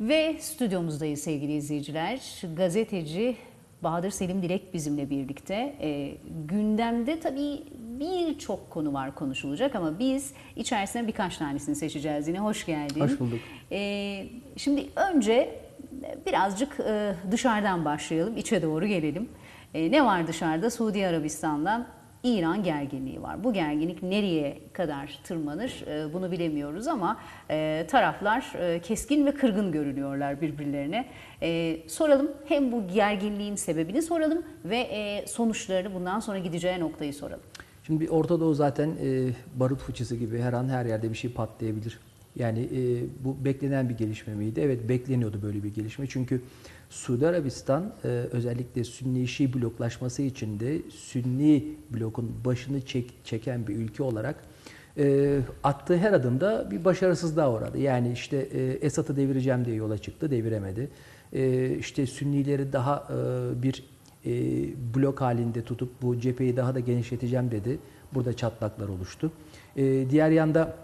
Ve stüdyomuzdayız sevgili izleyiciler. Gazeteci Bahadır Selim Dilek bizimle birlikte. E, gündemde tabii birçok konu var konuşulacak ama biz içerisinden birkaç tanesini seçeceğiz yine. Hoş geldin. Hoş bulduk. E, şimdi önce birazcık e, dışarıdan başlayalım, içe doğru gelelim. E, ne var dışarıda? Suudi Arabistan'dan İran gerginliği var. Bu gerginlik nereye kadar tırmanır e, bunu bilemiyoruz ama e, taraflar e, keskin ve kırgın görünüyorlar birbirlerine. Soralım hem bu gerginliğin sebebini soralım ve sonuçlarını bundan sonra gideceği noktayı soralım. Şimdi bir Orta Doğu zaten barut fıçısı gibi her an her yerde bir şey patlayabilir. Yani e, bu beklenen bir gelişme miydi? Evet bekleniyordu böyle bir gelişme. Çünkü Suudi Arabistan e, özellikle Sünni Şii bloklaşması içinde Sünni blokun başını çek, çeken bir ülke olarak e, attığı her adımda bir başarısızlığa uğradı. Yani işte e, Esad'ı devireceğim diye yola çıktı, deviremedi. E, işte Sünnileri daha e, bir e, blok halinde tutup bu cepheyi daha da genişleteceğim dedi. Burada çatlaklar oluştu. E, diğer yanda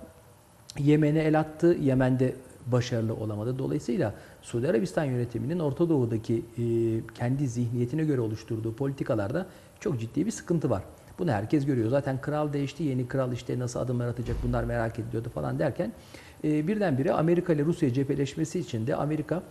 Yemen'e el attı. Yemen'de başarılı olamadı. Dolayısıyla Suudi Arabistan yönetiminin Orta Doğu'daki e, kendi zihniyetine göre oluşturduğu politikalarda çok ciddi bir sıkıntı var. Bunu herkes görüyor. Zaten kral değişti, yeni kral işte nasıl adımlar atacak bunlar merak ediliyordu falan derken e, birdenbire Amerika ile Rusya cepheleşmesi için de Amerika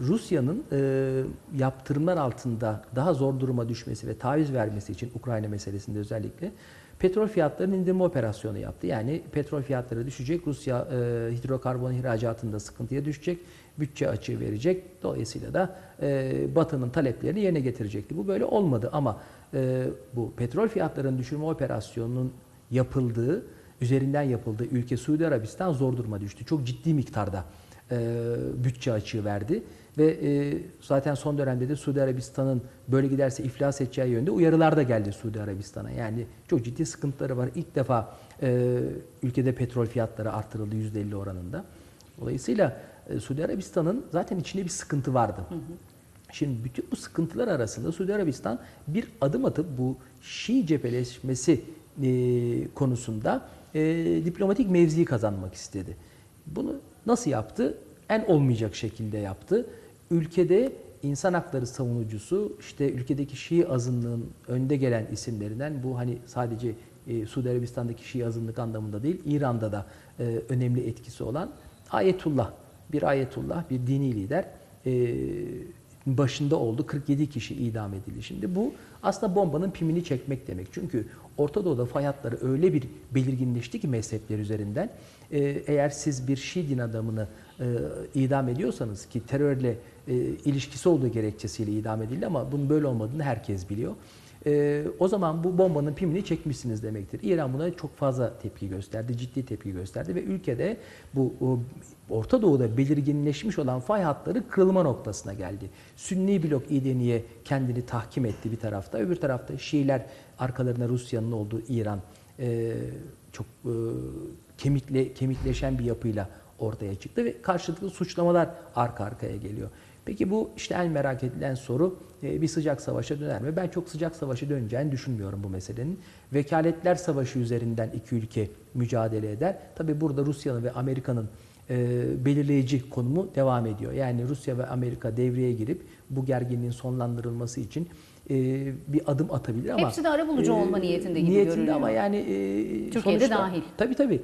Rusya'nın e, yaptırımlar altında daha zor duruma düşmesi ve taviz vermesi için Ukrayna meselesinde özellikle petrol fiyatlarının indirme operasyonu yaptı. Yani petrol fiyatları düşecek, Rusya e, hidrokarbon ihracatında sıkıntıya düşecek, bütçe açığı verecek. Dolayısıyla da e, Batı'nın taleplerini yerine getirecekti. Bu böyle olmadı ama e, bu petrol fiyatlarının düşürme operasyonunun yapıldığı, üzerinden yapıldığı ülke Suudi Arabistan zor duruma düştü. Çok ciddi miktarda bütçe açığı verdi ve e, zaten son dönemde de Suudi Arabistan'ın böyle giderse iflas edeceği yönde uyarılar da geldi Suudi Arabistan'a. Yani çok ciddi sıkıntıları var. İlk defa e, ülkede petrol fiyatları artırıldı %50 oranında. Dolayısıyla e, Suudi Arabistan'ın zaten içinde bir sıkıntı vardı. Hı hı. Şimdi bütün bu sıkıntılar arasında Suudi Arabistan bir adım atıp bu Şii cepheleşmesi e, konusunda e, diplomatik mevziyi kazanmak istedi. Bunu nasıl yaptı? En olmayacak şekilde yaptı. Ülkede insan hakları savunucusu, işte ülkedeki Şii azınlığın önde gelen isimlerinden bu hani sadece e, Suudi Arabistan'daki Şii azınlık anlamında değil, İran'da da e, önemli etkisi olan Ayetullah, bir Ayetullah, bir dini lider e, başında oldu. 47 kişi idam edildi. Şimdi bu aslında bombanın pimini çekmek demek. Çünkü Orta Doğu'da fay hatları öyle bir belirginleşti ki mezhepler üzerinden. E, eğer siz bir Şii din adamını e, idam ediyorsanız ki terörle e, ilişkisi olduğu gerekçesiyle idam edildi ama bunun böyle olmadığını herkes biliyor. E, o zaman bu bombanın pimini çekmişsiniz demektir. İran buna çok fazla tepki gösterdi, ciddi tepki gösterdi ve ülkede bu o, Orta Doğu'da belirginleşmiş olan fay hatları kırılma noktasına geldi. Sünni blok İdeni'ye kendini tahkim etti bir tarafta, öbür tarafta Şiiler arkalarına Rusya'nın olduğu İran e, çok e, kemikle kemikleşen bir yapıyla ortaya çıktı ve karşılıklı suçlamalar arka arkaya geliyor. Peki bu işte en merak edilen soru bir sıcak savaşa döner mi? Ben çok sıcak savaşa döneceğini düşünmüyorum bu meselenin. Vekaletler savaşı üzerinden iki ülke mücadele eder. Tabi burada Rusya'nın ve Amerika'nın belirleyici konumu devam ediyor. Yani Rusya ve Amerika devreye girip bu gerginliğin sonlandırılması için bir adım atabilir ama hepsi de arabulucu olma niyetinde gibi niyetinde görünüyor. ama yani Türkiye'de sonuçta, dahil. Tabii tabii.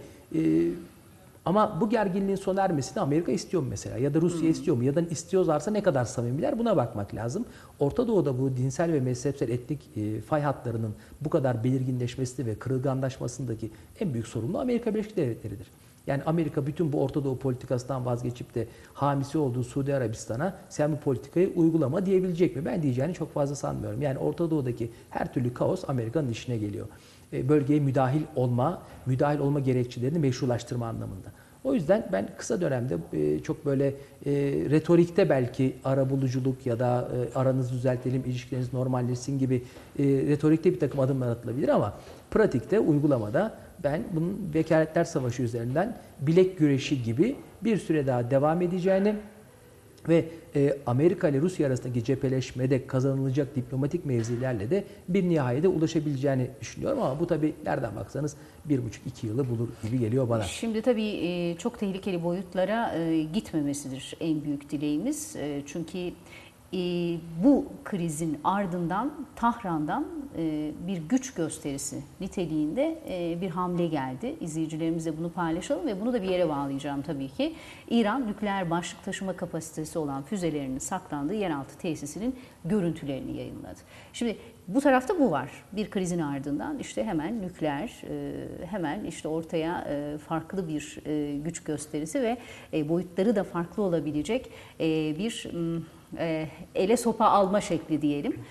Ama bu gerginliğin sona ermesini Amerika istiyor mu mesela ya da Rusya hmm. istiyor mu ya da istiyorlarsa ne kadar samimiler buna bakmak lazım. Orta Doğu'da bu dinsel ve mezhepsel etnik e, fay hatlarının bu kadar belirginleşmesi ve kırılganlaşmasındaki en büyük sorumlu Amerika Birleşik Devletleri'dir. Yani Amerika bütün bu Orta Doğu politikasından vazgeçip de hamisi olduğu Suudi Arabistan'a sen bu politikayı uygulama diyebilecek mi? Ben diyeceğini çok fazla sanmıyorum. Yani Orta Doğu'daki her türlü kaos Amerika'nın işine geliyor. E, bölgeye müdahil olma, müdahil olma gerekçelerini meşrulaştırma anlamında. O yüzden ben kısa dönemde e, çok böyle e, retorikte belki arabuluculuk ya da aranızı düzeltelim, ilişkileriniz normalleşsin gibi retorikte bir takım adımlar atılabilir ama pratikte, uygulamada ben bunun vekaletler savaşı üzerinden bilek güreşi gibi bir süre daha devam edeceğini Ve e, Amerika ile Rusya arasındaki cepheleşmede kazanılacak diplomatik mevzilerle de bir nihayete ulaşabileceğini düşünüyorum ama bu tabii nereden baksanız bir buçuk iki yılı bulur gibi geliyor bana. Şimdi tabii e, çok tehlikeli boyutlara e, gitmemesidir en büyük dileğimiz. E, Çünkü e, bu krizin ardından Tahran'dan e, bir güç gösterisi niteliğinde e, bir hamle geldi. İzleyicilerimizle bunu paylaşalım ve bunu da bir yere bağlayacağım tabii ki. İran nükleer başlık taşıma kapasitesi olan füzelerinin saklandığı yeraltı tesisinin görüntülerini yayınladı. Şimdi bu tarafta bu var. Bir krizin ardından işte hemen nükleer, e, hemen işte ortaya e, farklı bir e, güç gösterisi ve boyutları da farklı olabilecek bir m, e, ele sopa alma şekli diyelim.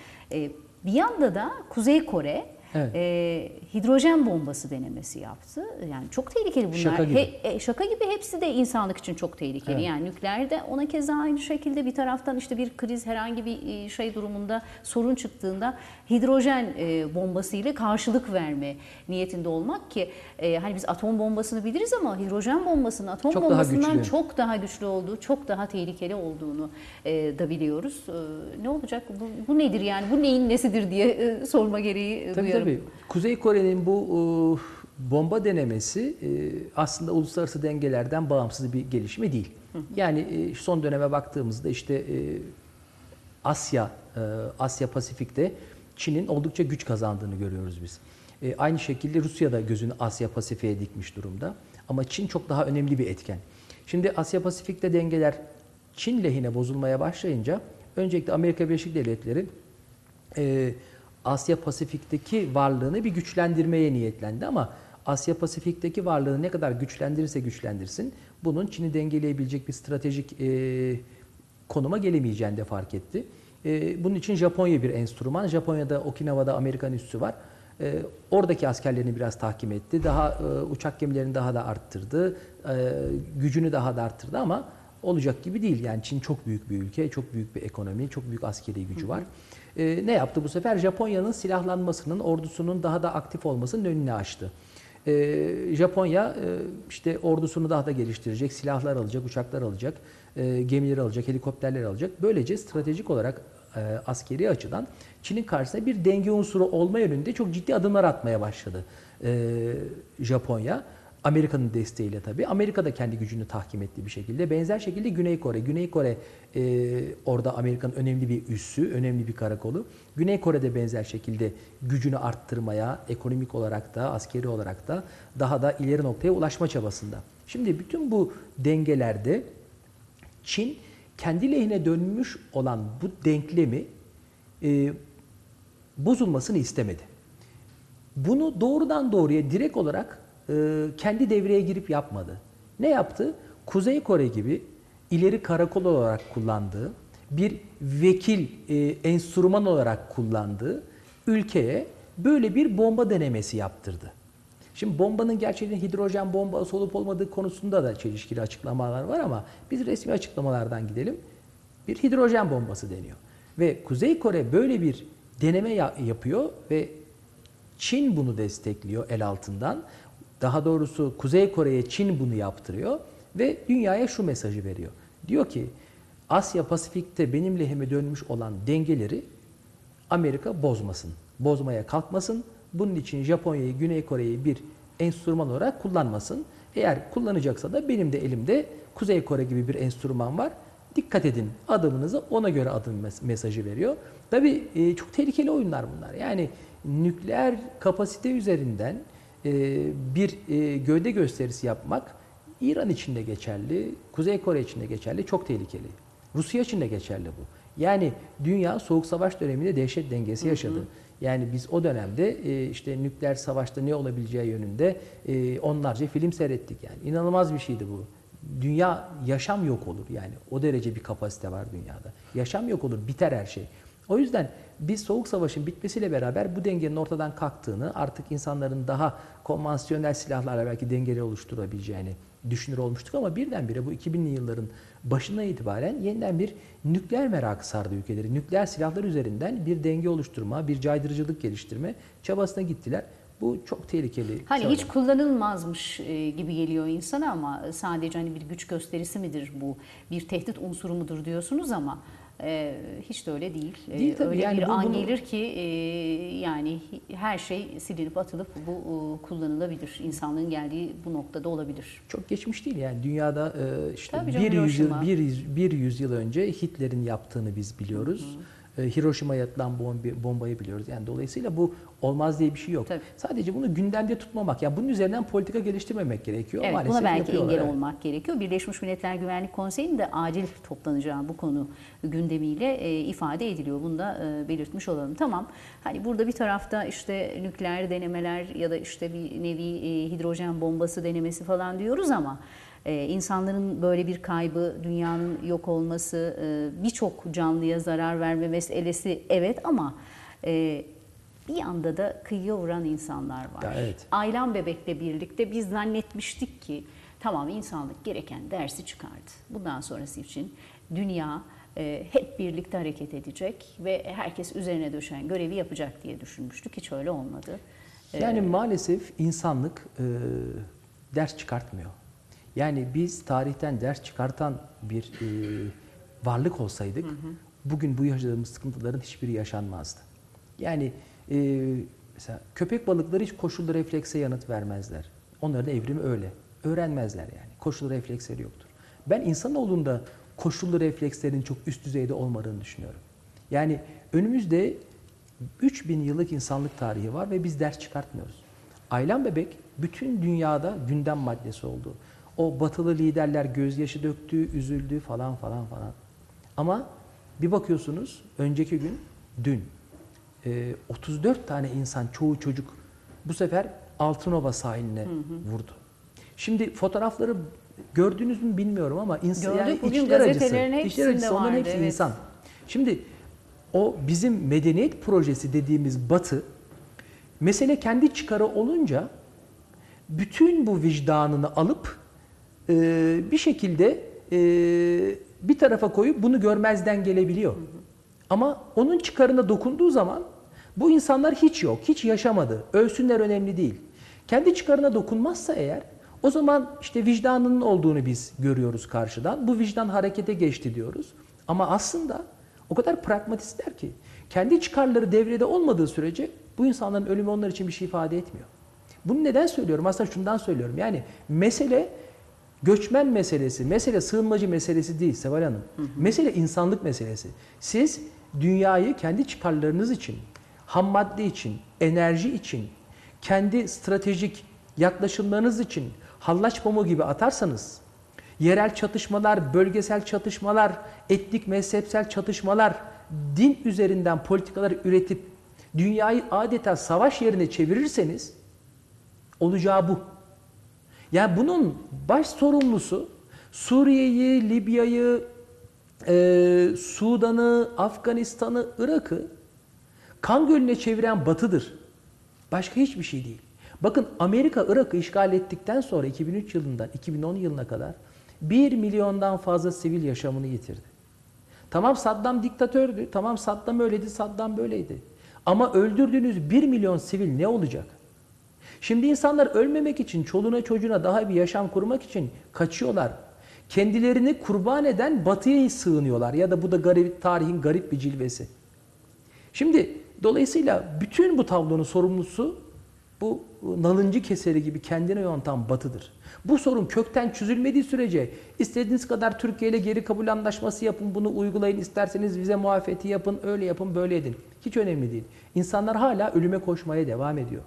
Bir yanda da Kuzey Kore Evet. e, hidrojen bombası denemesi yaptı. Yani çok tehlikeli bunlar. Şaka gibi. He- e, şaka gibi hepsi de insanlık için çok tehlikeli. Evet. Yani nükleer de ona keza aynı şekilde bir taraftan işte bir kriz herhangi bir e, şey durumunda sorun çıktığında hidrojen e, bombası ile karşılık verme niyetinde olmak ki e, hani biz atom bombasını biliriz ama hidrojen bombasının atom Çok daha bombasından güçlü. çok daha güçlü olduğu, çok daha tehlikeli olduğunu e, da biliyoruz. E, ne olacak? Bu, bu nedir yani? Bu neyin nesidir diye e, sorma gereği e, Tabii duyuyorum. tabii. Kuzey Kore'nin bu e, bomba denemesi e, aslında uluslararası dengelerden bağımsız bir gelişme değil. Yani e, son döneme baktığımızda işte e, Asya, e, Asya Pasifik'te Çin'in oldukça güç kazandığını görüyoruz biz. E, aynı şekilde Rusya da gözünü Asya Pasifik'e dikmiş durumda. Ama Çin çok daha önemli bir etken. Şimdi Asya Pasifik'te dengeler Çin lehine bozulmaya başlayınca öncelikle Amerika Birleşik Devletleri e, Asya Pasifik'teki varlığını bir güçlendirmeye niyetlendi ama Asya Pasifik'teki varlığını ne kadar güçlendirirse güçlendirsin bunun Çin'i dengeleyebilecek bir stratejik e, konuma gelemeyeceğini de fark etti. E, bunun için Japonya bir enstrüman. Japonya'da Okinawa'da Amerikan üssü var. E, oradaki askerlerini biraz tahkim etti. Daha e, uçak gemilerini daha da arttırdı. E, gücünü daha da arttırdı ama olacak gibi değil. Yani Çin çok büyük bir ülke, çok büyük bir ekonomi, çok büyük askeri gücü var. E, ne yaptı bu sefer? Japonya'nın silahlanmasının, ordusunun daha da aktif olmasının önünü açtı. E, Japonya e, işte ordusunu daha da geliştirecek, silahlar alacak, uçaklar alacak, e, gemileri alacak, helikopterler alacak. Böylece stratejik olarak e, askeri açıdan Çin'in karşısında bir denge unsuru olma yönünde çok ciddi adımlar atmaya başladı e, Japonya. Amerika'nın desteğiyle tabii. Amerika da kendi gücünü tahkim ettiği bir şekilde. Benzer şekilde Güney Kore. Güney Kore e, orada Amerika'nın önemli bir üssü, önemli bir karakolu. Güney Kore de benzer şekilde gücünü arttırmaya, ekonomik olarak da, askeri olarak da daha da ileri noktaya ulaşma çabasında. Şimdi bütün bu dengelerde Çin kendi lehine dönmüş olan bu denklemi e, bozulmasını istemedi. Bunu doğrudan doğruya direkt olarak kendi devreye girip yapmadı. Ne yaptı? Kuzey Kore gibi ileri karakol olarak kullandığı, bir vekil, e, enstrüman olarak kullandığı ülkeye böyle bir bomba denemesi yaptırdı. Şimdi bombanın gerçekten hidrojen bombası olup olmadığı konusunda da çelişkili açıklamalar var ama biz resmi açıklamalardan gidelim. Bir hidrojen bombası deniyor. Ve Kuzey Kore böyle bir deneme ya- yapıyor ve Çin bunu destekliyor el altından. Daha doğrusu Kuzey Kore'ye Çin bunu yaptırıyor ve dünyaya şu mesajı veriyor. Diyor ki Asya Pasifik'te benim lehime dönmüş olan dengeleri Amerika bozmasın, bozmaya kalkmasın. Bunun için Japonya'yı, Güney Kore'yi bir enstrüman olarak kullanmasın. Eğer kullanacaksa da benim de elimde Kuzey Kore gibi bir enstrüman var. Dikkat edin adımınızı ona göre adım mes- mesajı veriyor. Tabii e, çok tehlikeli oyunlar bunlar. Yani nükleer kapasite üzerinden bir e, gövde gösterisi yapmak İran için de geçerli, Kuzey Kore için de geçerli, çok tehlikeli. Rusya için de geçerli bu. Yani dünya soğuk savaş döneminde dehşet dengesi yaşadı. Yani biz o dönemde e, işte nükleer savaşta ne olabileceği yönünde e, onlarca film seyrettik yani. İnanılmaz bir şeydi bu. Dünya yaşam yok olur yani. O derece bir kapasite var dünyada. Yaşam yok olur, biter her şey. O yüzden biz Soğuk Savaş'ın bitmesiyle beraber bu dengenin ortadan kalktığını, artık insanların daha konvansiyonel silahlarla belki dengeleri oluşturabileceğini düşünür olmuştuk ama birdenbire bu 2000'li yılların başından itibaren yeniden bir nükleer merakı sardı ülkeleri. Nükleer silahlar üzerinden bir denge oluşturma, bir caydırıcılık geliştirme çabasına gittiler. Bu çok tehlikeli. Hani Sevil hiç kullanılmazmış e, gibi geliyor insana ama sadece hani bir güç gösterisi midir bu? Bir tehdit unsuru mudur diyorsunuz ama e, hiç de öyle değil. E, Değil tabii, öyle yani bir bu- an bunu- gelir ki e, yani her şey silinip atılıp bu e, kullanılabilir. İnsanlığın geldiği bu noktada olabilir. Çok geçmiş değil yani dünyada e, işte Tabii canım, bir yüzyıl bir, bir yüzyıl önce Hitler'in yaptığını biz biliyoruz. E, Hiroşima'ya atılan bombi- bombayı biliyoruz. Yani dolayısıyla bu olmaz diye bir şey yok. Tabii. Sadece bunu gündemde tutmamak. Ya bunun üzerinden politika geliştirmemek gerekiyor. Evet, Maalesef buna belki engel evet. olmak gerekiyor. Birleşmiş Milletler Güvenlik Konseyi'nin de acil toplanacağı bu konu gündemiyle e, ifade ediliyor. Bunu da e, belirtmiş olalım. Tamam. Hani burada bir tarafta işte nükleer denemeler ya da işte bir nevi e, hidrojen bombası denemesi falan diyoruz ama e, insanların böyle bir kaybı, dünyanın yok olması, e, birçok canlıya zarar verme meselesi evet ama e, bir yanda da kıyıya vuran insanlar var. Ya evet. Aylan Bebek'le birlikte biz zannetmiştik ki tamam insanlık gereken dersi çıkardı. Bundan sonrası için dünya e, hep birlikte hareket edecek ve herkes üzerine düşen görevi yapacak diye düşünmüştük. Hiç öyle olmadı. Yani maalesef insanlık e, ders çıkartmıyor. Yani biz tarihten ders çıkartan bir e, varlık olsaydık bugün bu yaşadığımız sıkıntıların hiçbiri yaşanmazdı. Yani e, mesela köpek balıkları hiç koşullu reflekse yanıt vermezler. Onların evrimi öyle. Öğrenmezler yani. Koşullu refleksleri yoktur. Ben insanoğlunda koşullu reflekslerin çok üst düzeyde olmadığını düşünüyorum. Yani önümüzde 3000 yıllık insanlık tarihi var ve biz ders çıkartmıyoruz. Aylan bebek bütün dünyada gündem maddesi oldu. O batılı liderler gözyaşı döktü, üzüldü falan falan falan. Ama bir bakıyorsunuz önceki gün, dün e, 34 tane insan, çoğu çocuk bu sefer Altınova sahiline vurdu. Şimdi fotoğrafları gördünüz mü bilmiyorum ama insan Gördük, bugün içler acısı. hepsinde acısı, onların vardı, hepsi evet. insan. Şimdi o bizim medeniyet projesi dediğimiz batı mesele kendi çıkarı olunca bütün bu vicdanını alıp e, bir şekilde e, bir tarafa koyup bunu görmezden gelebiliyor. Ama onun çıkarına dokunduğu zaman bu insanlar hiç yok, hiç yaşamadı. Ölsünler önemli değil. Kendi çıkarına dokunmazsa eğer o zaman işte vicdanının olduğunu biz görüyoruz karşıdan. Bu vicdan harekete geçti diyoruz. Ama aslında o kadar pragmatistler ki kendi çıkarları devrede olmadığı sürece bu insanların ölümü onlar için bir şey ifade etmiyor. Bunu neden söylüyorum? Aslında şundan söylüyorum. Yani mesele göçmen meselesi, mesele sığınmacı meselesi değil Seval Hanım. Mesele insanlık meselesi. Siz dünyayı kendi çıkarlarınız için, ham madde için, enerji için, kendi stratejik yaklaşımlarınız için hallaç pamuğu gibi atarsanız, yerel çatışmalar, bölgesel çatışmalar, etnik mezhepsel çatışmalar, din üzerinden politikalar üretip dünyayı adeta savaş yerine çevirirseniz olacağı bu. Yani bunun baş sorumlusu Suriye'yi, Libya'yı, e, Sudan'ı, Afganistan'ı, Irak'ı kan gölüne çeviren batıdır. Başka hiçbir şey değil. Bakın Amerika Irak'ı işgal ettikten sonra 2003 yılından 2010 yılına kadar 1 milyondan fazla sivil yaşamını yitirdi. Tamam Saddam diktatördü, tamam Saddam öyleydi, Saddam böyleydi. Ama öldürdüğünüz 1 milyon sivil ne olacak? Şimdi insanlar ölmemek için, çoluğuna çocuğuna daha bir yaşam kurmak için kaçıyorlar. Kendilerini kurban eden batıya sığınıyorlar ya da bu da garip, tarihin garip bir cilvesi. Şimdi dolayısıyla bütün bu tablonun sorumlusu bu nalıncı keseri gibi kendine yontan batıdır. Bu sorun kökten çözülmediği sürece istediğiniz kadar Türkiye ile geri kabul anlaşması yapın, bunu uygulayın, isterseniz vize muafiyeti yapın, öyle yapın, böyle edin. Hiç önemli değil. İnsanlar hala ölüme koşmaya devam ediyor.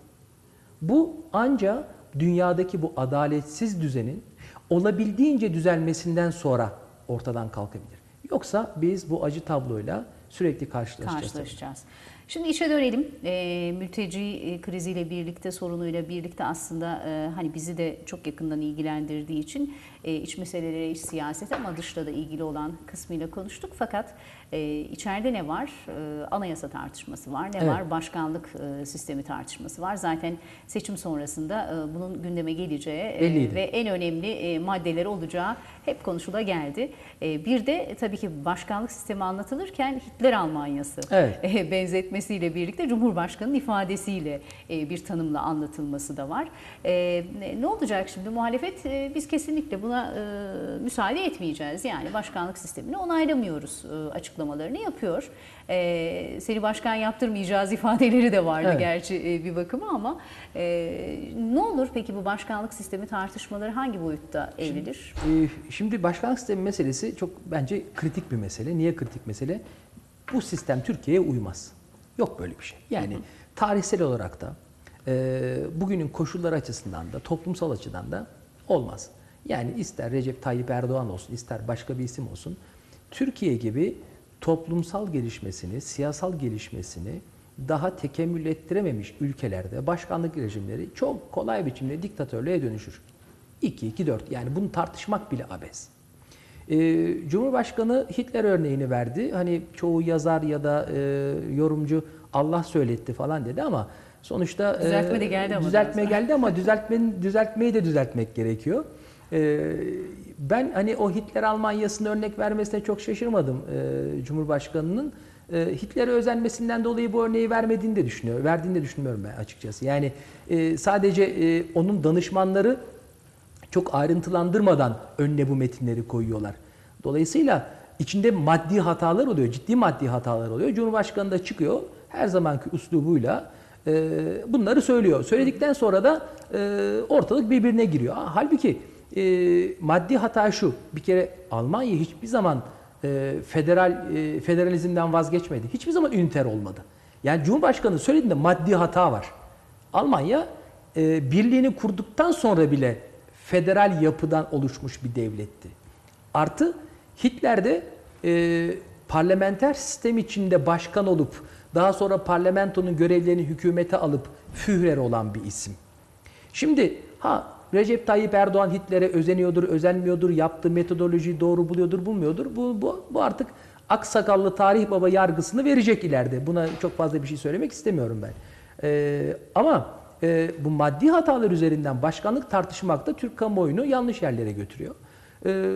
Bu ancak dünyadaki bu adaletsiz düzenin olabildiğince düzelmesinden sonra ortadan kalkabilir. Yoksa biz bu acı tabloyla sürekli karşılaşacağız. karşılaşacağız. Şimdi işe dönelim. E, mülteci kriziyle birlikte, sorunuyla birlikte aslında e, hani bizi de çok yakından ilgilendirdiği için e, iç meselelere, iç siyaset ama dışla da ilgili olan kısmıyla konuştuk. Fakat e, içeride ne var? E, anayasa tartışması var. Ne Evet. var? Başkanlık e, sistemi tartışması var. Zaten seçim sonrasında e, bunun gündeme geleceği e, ve en önemli e, maddeleri olacağı hep konuşula geldi. E, bir de tabii ki başkanlık sistemi anlatılırken Hitler Almanyası Evet. e, benzetmesi edilmesiyle birlikte Cumhurbaşkanı'nın ifadesiyle e, bir tanımla anlatılması da var. E, ne olacak şimdi muhalefet? E, biz kesinlikle buna e, müsaade etmeyeceğiz. Yani başkanlık sistemini onaylamıyoruz e, açıklamalarını yapıyor. E, seni başkan yaptırmayacağız ifadeleri de vardı Evet. gerçi e, bir bakıma ama e, ne olur peki bu başkanlık sistemi tartışmaları hangi boyutta evrilir? Ee, Şimdi başkanlık sistemi meselesi çok bence kritik bir mesele. Niye kritik mesele? Bu sistem Türkiye'ye uymaz. Yok böyle bir şey. Yani tarihsel olarak da e, bugünün koşulları açısından da toplumsal açıdan da olmaz. Yani ister Recep Tayyip Erdoğan olsun, ister başka bir isim olsun. Türkiye gibi toplumsal gelişmesini, siyasal gelişmesini daha tekemmül ettirememiş ülkelerde başkanlık rejimleri çok kolay biçimde diktatörlüğe dönüşür. 2-2-4 yani bunu tartışmak bile abes. Ee, Cumhurbaşkanı Hitler örneğini verdi. Hani çoğu yazar ya da e, yorumcu Allah söyletti falan dedi ama sonuçta e, Düzeltme de geldi ama düzeltme sonra. geldi ama düzeltmenin düzeltmeyi de düzeltmek gerekiyor. Ee, ben hani o Hitler Almanya'sını örnek vermesine çok şaşırmadım e, Cumhurbaşkanının. E, Hitler'e özenmesinden dolayı bu örneği vermediğini de düşünüyorum. Verdiğini de düşünmüyorum ben açıkçası. Yani e, sadece e, onun danışmanları çok ayrıntılandırmadan önüne bu metinleri koyuyorlar. Dolayısıyla içinde maddi hatalar oluyor, ciddi maddi hatalar oluyor. Cumhurbaşkanı da çıkıyor her zamanki üslubuyla e, bunları söylüyor. Söyledikten sonra da e, ortalık birbirine giriyor. Ha, Halbuki e, maddi hata şu, bir kere Almanya hiçbir zaman e, federal e, federalizmden vazgeçmedi. Hiçbir zaman üniter olmadı. Yani Cumhurbaşkanı söylediğinde maddi hata var. Almanya e, birliğini kurduktan sonra bile federal yapıdan oluşmuş bir devletti. Artı Hitler de e, parlamenter sistem içinde başkan olup daha sonra parlamentonun görevlerini hükümete alıp Führer olan bir isim. Şimdi ha Recep Tayyip Erdoğan Hitler'e özeniyordur, özenmiyordur, yaptığı metodolojiyi doğru buluyordur, bulmuyordur. Bu, bu, bu artık aksakallı tarih baba yargısını verecek ileride. Buna çok fazla bir şey söylemek istemiyorum ben. Ee, ama e, bu maddi hatalar üzerinden başkanlık tartışmak da Türk kamuoyunu yanlış yerlere götürüyor. Ee,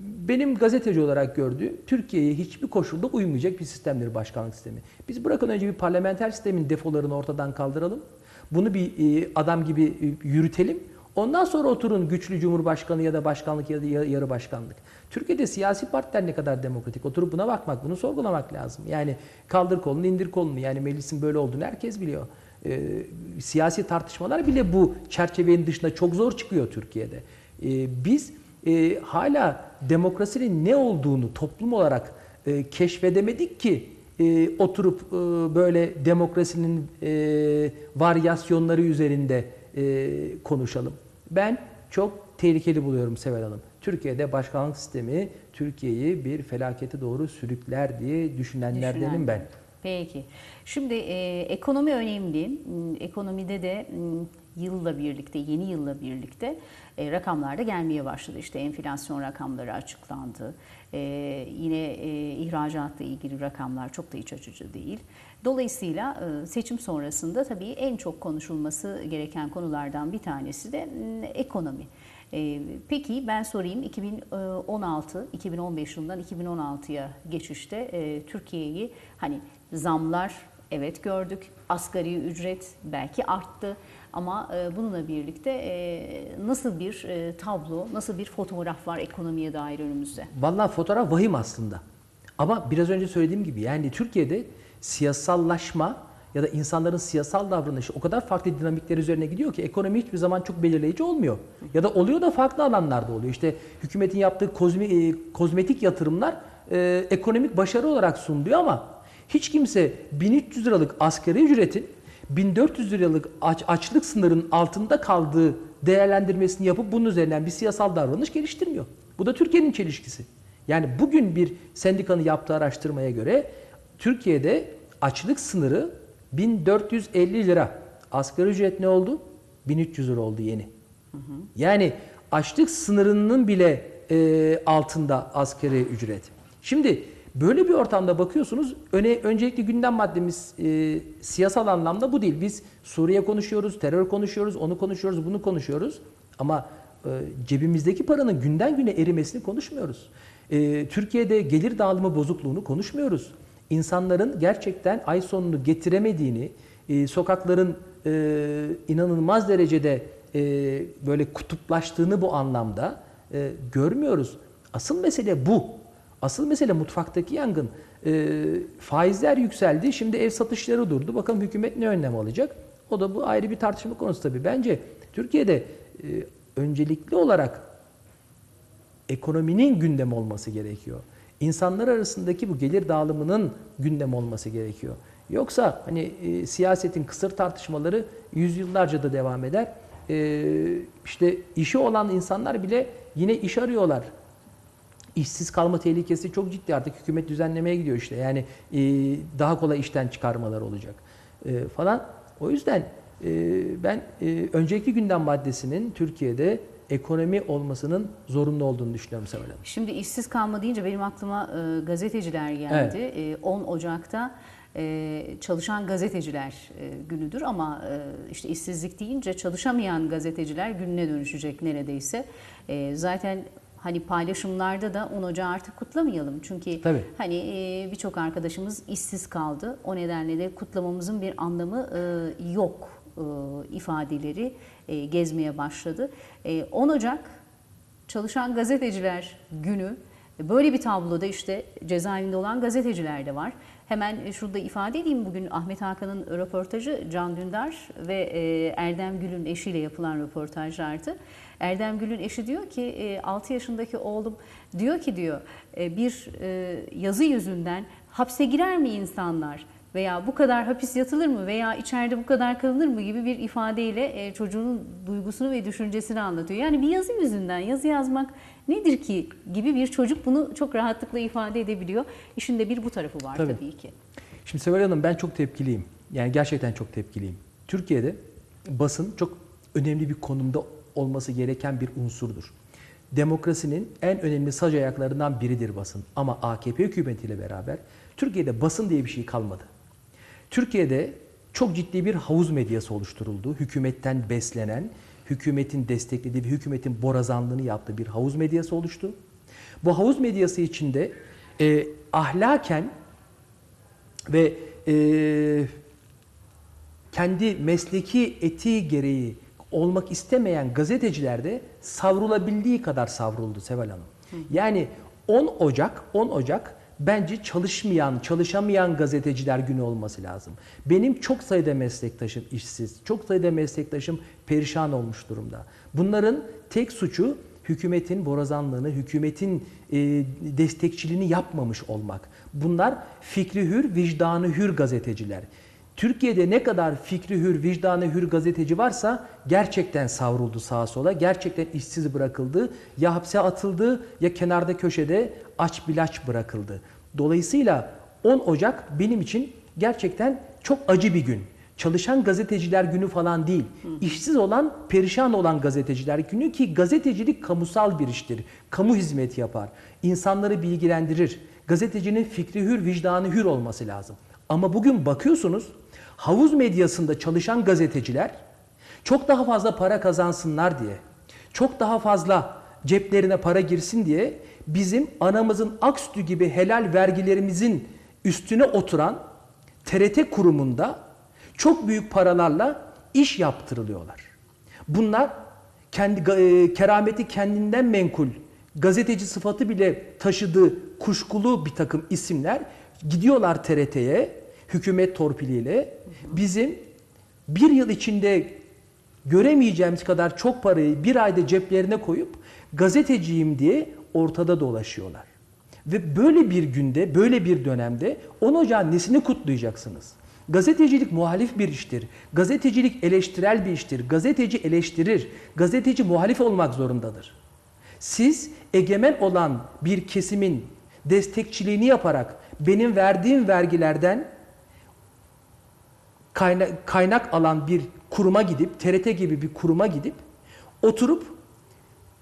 benim gazeteci olarak gördüğüm Türkiye'ye hiçbir koşulda uymayacak bir sistemdir başkanlık sistemi. Biz bırakın önce bir parlamenter sistemin defolarını ortadan kaldıralım. Bunu bir e, adam gibi e, yürütelim. Ondan sonra oturun güçlü cumhurbaşkanı ya da başkanlık ya da ya- yarı başkanlık. Türkiye'de siyasi partiler ne kadar demokratik? Oturup buna bakmak, bunu sorgulamak lazım. Yani kaldır kolunu, indir kolunu. Yani meclisin böyle olduğunu herkes biliyor. Ee, siyasi tartışmalar bile bu çerçevenin dışında çok zor çıkıyor Türkiye'de. Ee, biz e, hala demokrasinin ne olduğunu toplum olarak e, keşfedemedik ki e, oturup e, böyle demokrasinin e, varyasyonları üzerinde e, konuşalım. Ben çok tehlikeli buluyorum Sevel Hanım. Türkiye'de başkanlık sistemi Türkiye'yi bir felakete doğru sürükler diye düşünenlerdenim Düşünen. ben. Peki. Şimdi e, ekonomi önemli. Hmm, Ekonomide de hmm, yılla birlikte, yeni yılla birlikte e, rakamlar da gelmeye başladı. İşte enflasyon rakamları açıklandı. E, yine e, ihracatla ilgili rakamlar çok da iç açıcı değil. Dolayısıyla e, seçim sonrasında tabii en çok konuşulması gereken konulardan bir tanesi de hmm, ekonomi. Ee, Peki ben sorayım 2016, 2015 yılından 2016'ya geçişte e, Türkiye'yi hani zamlar evet gördük, asgari ücret belki arttı ama e, bununla birlikte e, nasıl bir e, tablo, nasıl bir fotoğraf var ekonomiye dair önümüzde? Vallahi fotoğraf vahim aslında. Ama biraz önce söylediğim gibi yani Türkiye'de siyasallaşma ya da insanların siyasal davranışı o kadar farklı dinamikler üzerine gidiyor ki ekonomi hiçbir zaman çok belirleyici olmuyor. Ya da oluyor da farklı alanlarda oluyor. İşte hükümetin yaptığı kozmi, e, kozmetik yatırımlar ekonomik başarı olarak sunuluyor ama hiç kimse 1300 liralık asgari ücretin 1400 liralık aç, açlık sınırının altında kaldığı değerlendirmesini yapıp bunun üzerinden bir siyasal davranış geliştirmiyor. Bu da Türkiye'nin çelişkisi. Yani bugün bir sendikanın yaptığı araştırmaya göre Türkiye'de açlık sınırı 1450 lira. Asgari ücret ne oldu? 1300 lira oldu yeni. Yani açlık sınırının bile e, altında asgari ücret. Şimdi böyle bir ortamda bakıyorsunuz öne, öncelikli gündem maddemiz e, siyasal anlamda bu değil. Biz Suriye konuşuyoruz, terör konuşuyoruz, onu konuşuyoruz, bunu konuşuyoruz. Ama e, cebimizdeki paranın günden güne erimesini konuşmuyoruz. E, Türkiye'de gelir dağılımı bozukluğunu konuşmuyoruz. insanların gerçekten ay sonunu getiremediğini, e, sokakların e, inanılmaz derecede e, böyle kutuplaştığını bu anlamda e, görmüyoruz. Asıl mesele bu. Asıl mesele mutfaktaki yangın. E, faizler yükseldi, şimdi ev satışları durdu. Bakalım hükümet ne önlem alacak? O da bu ayrı bir tartışma konusu tabii. Bence Türkiye'de e, öncelikli olarak ekonominin gündem olması gerekiyor. İnsanlar arasındaki bu gelir dağılımının gündem olması gerekiyor. Yoksa hani e, siyasetin kısır tartışmaları yüzyıllarca da devam eder. E, işte işi olan insanlar bile yine iş arıyorlar. İşsiz kalma tehlikesi çok ciddi artık hükümet düzenlemeye gidiyor işte. Yani e, daha kolay işten çıkarmalar olacak e, falan. O yüzden e, ben e, önceki gündem maddesinin Türkiye'de ekonomi olmasının zorunlu olduğunu düşünüyorum Seval Hanım. Şimdi işsiz kalma deyince benim aklıma e, gazeteciler geldi. E, 10 Ocak'ta e, çalışan gazeteciler e, günüdür ama e, işte işsizlik deyince çalışamayan gazeteciler gününe dönüşecek neredeyse. E, zaten hani paylaşımlarda da 10 Ocağı artık kutlamayalım. Çünkü Tabii. hani e, birçok arkadaşımız işsiz kaldı. O nedenle de kutlamamızın bir anlamı e, yok e, ifadeleri e, gezmeye başladı. E, 10 Ocak Çalışan Gazeteciler Günü. Böyle bir tabloda işte cezaevinde olan gazeteciler de var. Hemen şurada ifade edeyim bugün Ahmet Hakan'ın röportajı Can Dündar ve e, Erdem Gül'ün eşiyle yapılan röportajlardı. Erdem Gül'ün eşi diyor ki e, 6 yaşındaki oğlum diyor ki diyor e, bir e, yazı yüzünden hapse girer mi insanlar? veya bu kadar hapis yatılır mı veya içeride bu kadar kalınır mı gibi bir ifadeyle e, çocuğunun duygusunu ve düşüncesini anlatıyor. Yani bir yazı yüzünden yazı yazmak nedir ki gibi bir çocuk bunu çok rahatlıkla ifade edebiliyor. İşin de bir bu tarafı var Tabii. tabii, ki. Şimdi Seval Hanım ben çok tepkiliyim. Yani gerçekten çok tepkiliyim. Türkiye'de basın çok önemli bir konumda olması gereken bir unsurdur. Demokrasinin en önemli sac ayaklarından biridir basın. Ama AKP hükümetiyle beraber Türkiye'de basın diye bir şey kalmadı. Türkiye'de çok ciddi bir havuz medyası oluşturuldu. Hükümetten beslenen, hükümetin desteklediği ve hükümetin borazanlığını yaptığı bir havuz medyası oluştu. Bu havuz medyası içinde e, ahlaken ve e, kendi mesleki etiği gereği olmak istemeyen gazeteciler de savrulabildiği kadar savruldu Seval Hanım. Yani 10 Ocak, 10 Ocak bence çalışmayan, çalışamayan gazeteciler günü olması lazım. Benim çok sayıda meslektaşım işsiz, çok sayıda meslektaşım perişan olmuş durumda. Bunların tek suçu hükümetin borazanlığını, hükümetin e, destekçiliğini yapmamış olmak. Bunlar fikri hür, vicdanı hür gazeteciler. Türkiye'de ne kadar fikri hür, vicdanı hür gazeteci varsa gerçekten savruldu sağa sola, gerçekten işsiz bırakıldı, ya hapse atıldı ya kenarda köşede aç bilaç bırakıldı. Dolayısıyla 10 Ocak benim için gerçekten çok acı bir gün. Çalışan gazeteciler günü falan değil. İşsiz olan, perişan olan gazeteciler günü ki gazetecilik kamusal bir iştir. Kamu hizmeti yapar. İnsanları bilgilendirir. Gazetecinin fikri hür, vicdanı hür olması lazım. Ama bugün bakıyorsunuz havuz medyasında çalışan gazeteciler çok daha fazla para kazansınlar diye, çok daha fazla ceplerine para girsin diye bizim anamızın ak sütü gibi helal vergilerimizin üstüne oturan TRT kurumunda çok büyük paralarla iş yaptırılıyorlar. Bunlar kendi e, kerameti kendinden menkul gazeteci sıfatı bile taşıdığı kuşkulu bir takım isimler gidiyorlar TRT'ye hükümet torpiliyle bizim bir yıl içinde göremeyeceğimiz kadar çok parayı bir ayda ceplerine koyup gazeteciyim diye ortada dolaşıyorlar. Ve böyle bir günde, böyle bir dönemde 10 Ocağın nesini kutlayacaksınız? Gazetecilik muhalif bir iştir. Gazetecilik eleştirel bir iştir. Gazeteci eleştirir. Gazeteci muhalif olmak zorundadır. Siz egemen olan bir kesimin destekçiliğini yaparak benim verdiğim vergilerden kaynak, kaynak alan bir kuruma gidip, TRT gibi bir kuruma gidip oturup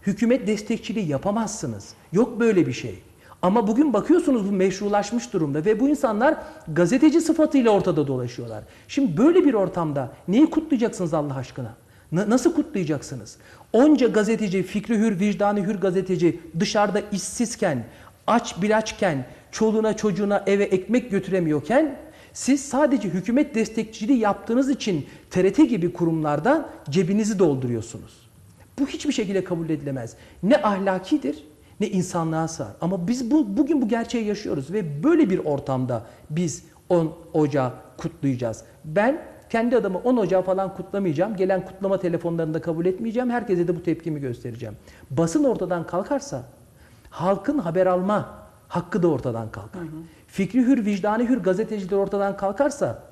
hükümet destekçiliği yapamazsınız. Yok böyle bir şey. Ama bugün bakıyorsunuz bu meşrulaşmış durumda ve bu insanlar gazeteci sıfatıyla ortada dolaşıyorlar. Şimdi böyle bir ortamda neyi kutlayacaksınız Allah aşkına? Na- nasıl kutlayacaksınız? Onca gazeteci, fikri hür, vicdanı hür gazeteci dışarıda işsizken, aç bilaçken, çoluğuna çocuğuna eve ekmek götüremiyorken siz sadece hükümet destekçiliği yaptığınız için TRT gibi kurumlardan cebinizi dolduruyorsunuz. Bu hiçbir şekilde kabul edilemez. Ne ahlakidir ne insanlığa sığar. Ama biz bu, bugün bu gerçeği yaşıyoruz ve böyle bir ortamda biz 10 Ocağı kutlayacağız. Ben kendi adıma 10 Ocağı falan kutlamayacağım. Gelen kutlama telefonlarını da kabul etmeyeceğim. Herkese de bu tepkimi göstereceğim. Basın ortadan kalkarsa halkın haber alma hakkı da ortadan kalkar. Fikri hür, vicdanı hür gazeteciler ortadan kalkarsa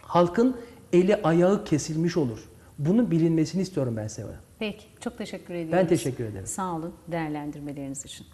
halkın eli ayağı kesilmiş olur. Bunun bilinmesini istiyorum ben Seva. Peki çok teşekkür ediyorum. Ben teşekkür ederim. Sağ olun değerlendirmeleriniz için.